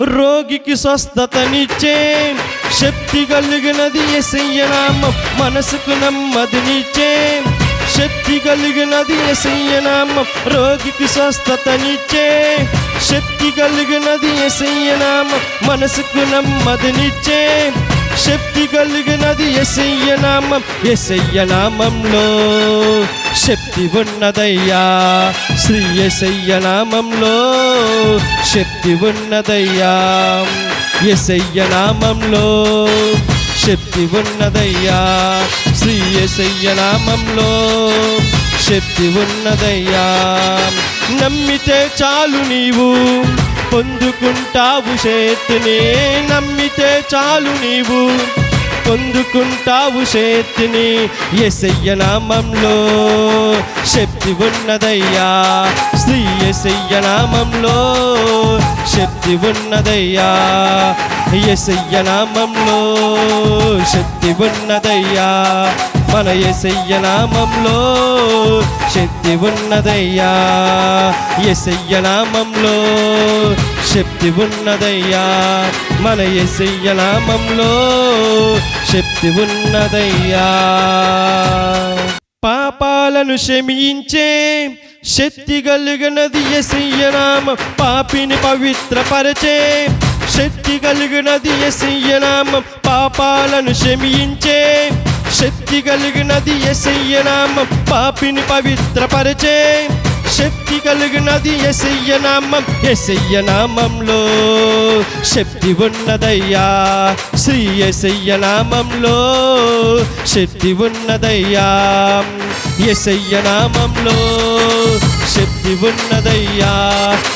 రోగికి స్వస్థతనిచ్చే శక్తి కలిగినది ఎసయ్యనామం మనసుకు నమ్మదినిచ్చే శక్తి కలిగినది ఎసయ్యనామం రోగికి స్వస్థతనిచ్చే శక్తి కలిగినది ఎసయ్యనామం మనసుకు నమ్మదినిచ్చే శక్తి కలిగినది ఎసయ్య నామం ఎసయ్య నామంలో. శక్తి ఉన్నదయ్యా శ్రీ ఎసయ్య నామంలో. శక్తి ఉన్నదయ్యా ఎసయ్య నామంలో. శక్తి ఉన్నదయ్యా శ్రీ ఎసయ్య నామంలో. శక్తి ఉన్నదయ్యా నమ్మితే చాలు నీవు. పొందుకుంటావు చేతిని నమ్మితే చాలు నీవు. పొందుకుంటావు చేతిని ఎసయ్య నామంలో శక్తి ఉన్నదయ్యా. శ్రీ ఎసయ్య నామంలో శక్తి ఉన్నదయ్యా. ఎసయ్య నామంలో శక్తి ఉన్నదయ్యా. మన ఎసయ్య నామంలో శక్తి ఉన్నదయ్యా. ఎసయ్య నామంలో శక్తి ఉన్నదయ్యా. మన ఎసయ్య నామంలో శక్తి ఉన్నదయ్యా. పాపాలను క్షమించే శక్తి కలిగినది ఎసయ్య నామం పాపిని పవిత్రపరచే శక్తి కలిగినది ఎసయ్యనామం పాపాలను క్షమించే శక్తి కలిగినది ఎసయ్యనామం పాపిని పవిత్రపరచే శక్తి కలిగినది ఎసయ్య ఎసయ్యనామంలో నామంలో శక్తి ఉన్నదయ్యా. శ్రీ ఎసయ్యనామంలో శక్తి ఉన్నదయ్యా. ఎసయ్యనామంలో శక్తి ఉన్నదయ్యా.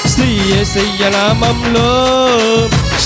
శ్రీ ఎసయ్య నామంలో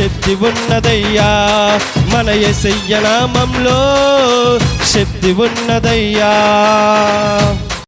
శక్తి ఉన్నదయ్యా. మన ఎసయ్య నామంలో శక్తి ఉన్నదయ్యా.